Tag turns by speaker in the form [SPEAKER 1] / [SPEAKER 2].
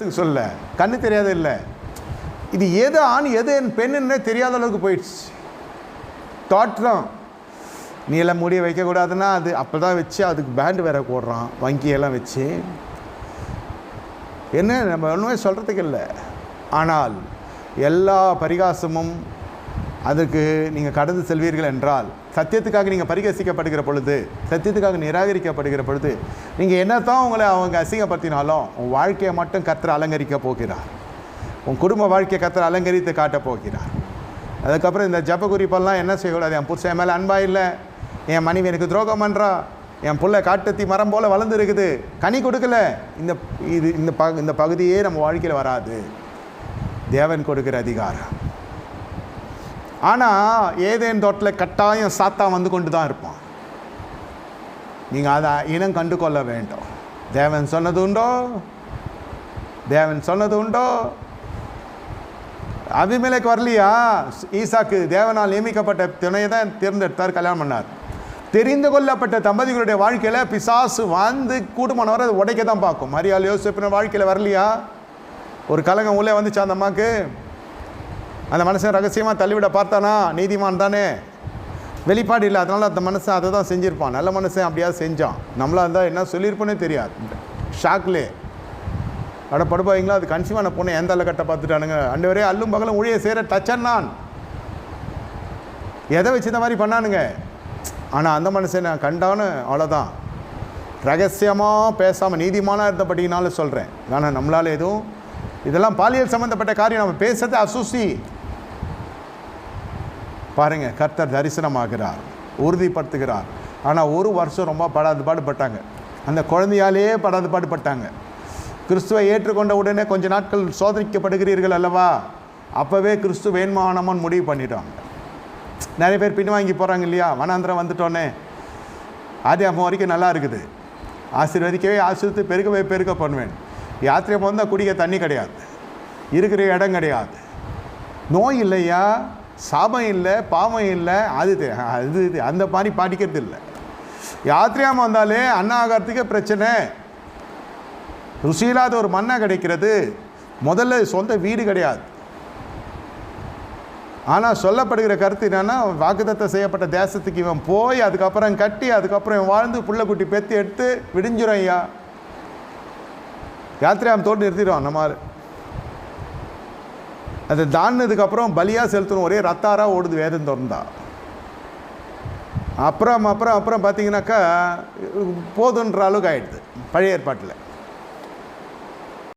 [SPEAKER 1] சொல்ல கண்ணு தெரியாத இல்லை. இது எது ஆண் எது என் பெண்ணுன்னே தெரியாத அளவுக்கு போயிடுச்சு. தோற்றம் நீ எல்லாம் முடிய வைக்கக்கூடாதுன்னா அது அப்போ தான் வச்சு அதுக்கு பேண்டு வேற போடுறான் வங்கியெல்லாம் வச்சு. என்ன நம்ம ஒன்றுமே சொல்கிறதுக்கு இல்லை. ஆனால் எல்லா பரிகாசமும் அதுக்கு நீங்கள் கடந்து செல்வீர்கள் என்றால் சத்தியத்துக்காக நீங்கள் பரிகசிக்கப்படுகிற பொழுது சத்தியத்துக்காக நிராகரிக்கப்படுகிற பொழுது நீங்கள் என்னத்தான் உங்களை அவங்க அசிங்கப்படுத்தினாலும் உன் வாழ்க்கையை மட்டும் கர்த்தர் அலங்கரிக்க போகிறார். உன் குடும்ப வாழ்க்கையை கர்த்தர் அலங்கரித்து காட்டப் போகிறார். அதுக்கப்புறம் இந்த ஜப்ப குறிப்பெல்லாம் என்ன செய்யக்கூடாது? என் புருஷன் மேலே அன்பாக இல்லை. என் மனைவி எனக்கு துரோகம் பண்ணுறா என் பிள்ளை காட்டுத்தி மரம் போல் வளர்ந்து இருக்குது கனி கொடுக்கல. இந்த இது இந்த ப இந்த பகுதியே நம்ம வாழ்க்கையில் வராது. தேவன் கொடுக்கிற அதிகாரம். ஆனால் ஏதேன் தோட்டில் கட்டாயம் சாத்தான் வந்து கொண்டு தான் இருப்பான். நீங்கள் அதை இனம் கண்டு கொள்ள வேண்டும். தேவன் சொன்னது உண்டோ? தேவன் சொன்னது உண்டோ? அபிமேலைக்கு வரலையா? ஈசாக்கு தேவனால் நியமிக்கப்பட்ட துணையை தான் தேர்ந்தெடுத்தார் கல்யாணம் பண்ணார். தெரிந்து கொள்ளப்பட்ட தம்பதிகளுடைய வாழ்க்கையில் பிசாசு வந்து கூடுமானவரை அதை உடைக்க தான் பார்க்கும். மரியாள் யோசிப்பின வாழ்க்கையில் வரலையா? ஒரு கலகம் உள்ளே வந்துச்சு அந்த அம்மாவுக்கு அந்த மனுஷன் ரகசியமாக தள்ளிவிட பார்த்தானா? நீதிமான் தானே. வெளிப்பாடு இல்லை. அதனால் அந்த மனுஷன் அதை தான் செஞ்சுருப்பான். நல்ல மனுஷன் அப்படியாவது செஞ்சான். நம்மளா இருந்தால் என்ன சொல்லியிருப்போனே தெரியாது. ஷாக்லே. அட படுபாவீங்களா அது கன்சியூமான பொண்ணை எந்த அல்ல கட்ட பார்த்துட்டானுங்க. அண்டு வரே அல்லும் பகலும் ஊழிய சேர டச்சன் நான். எதை வச்சு இந்த மாதிரி பண்ணானுங்க? ஆனால் அந்த மனுஷன் நான் கண்டான்னு அவ்வளோதான் ரகசியமாக பேசாமல் நீதிமானாக இருந்தபடினாலும் சொல்கிறேன் ஆனால் நம்மளால் எதுவும் இதெல்லாம் பாலியல் சம்மந்தப்பட்ட காரியம். நம்ம பேசுறது அசுசி. பாருங்கள் கர்த்தர் தரிசனமாகிறார் உறுதிப்படுத்துகிறார். ஆனால் ஒரு வருஷம் ரொம்ப படாது பாடுபட்டாங்க அந்த குழந்தையாலேயே படாது பாடுபட்டாங்க கிறிஸ்துவை ஏற்றுக்கொண்ட உடனே கொஞ்ச நாட்கள் சோதனைக்கப்படுகிறீர்கள் அல்லவா? அப்போவே கிறிஸ்து வேண்மானமான்னு முடிவு பண்ணிட்டாங்க. நிறைய பேர் பின்வாங்கி போகிறாங்க இல்லையா? வனாந்திரம் வந்துட்டோன்னே அது அப்போ வரைக்கும் நல்லா இருக்குது. ஆசீர்வதிக்கவே ஆசிரித்து பெருக்கவே பெருக்க பண்ணுவேன். யாத்திரை போந்தால் குடிக்க தண்ணி கிடையாது. இருக்கிற இடம் கிடையாது. நோய் இல்லையா? சாபம் இல்லை பாவம் இல்லை அது அது இது அந்த மாதிரி பாடிக்கிறது இல்லை. யாத்திரையாமல் வந்தாலே அன்னாகாரத்துக்கே பிரச்சனை. ருசியில்லாத ஒரு மண்ணாக கிடைக்கிறது. முதல்ல சொந்த வீடு கிடையாது. ஆனால் சொல்லப்படுகிற கருத்து என்னென்னா வாக்குத்தத்தம் செய்யப்பட்ட தேசத்துக்கு இவன் போய் அதுக்கப்புறம் கட்டி அதுக்கப்புறம் இவன் வாழ்ந்து புள்ள பெத்து எடுத்து விடிஞ்சிடும் ஐயா. யாத்திரையாம் தோட்டு நிறுத்திடுவான் நம்ம அதை தாண்டினதுக்கப்புறம் பலியாக செலுத்தணும். ஒரே ரத்தாராக ஓடுது வேதம் திறந்தா. அப்புறம் அப்புறம் அப்புறம் பார்த்தீங்கன்னாக்கா போதுன்ற அளவுக்கு ஆகிடுது பழைய ஏற்பாட்டில்.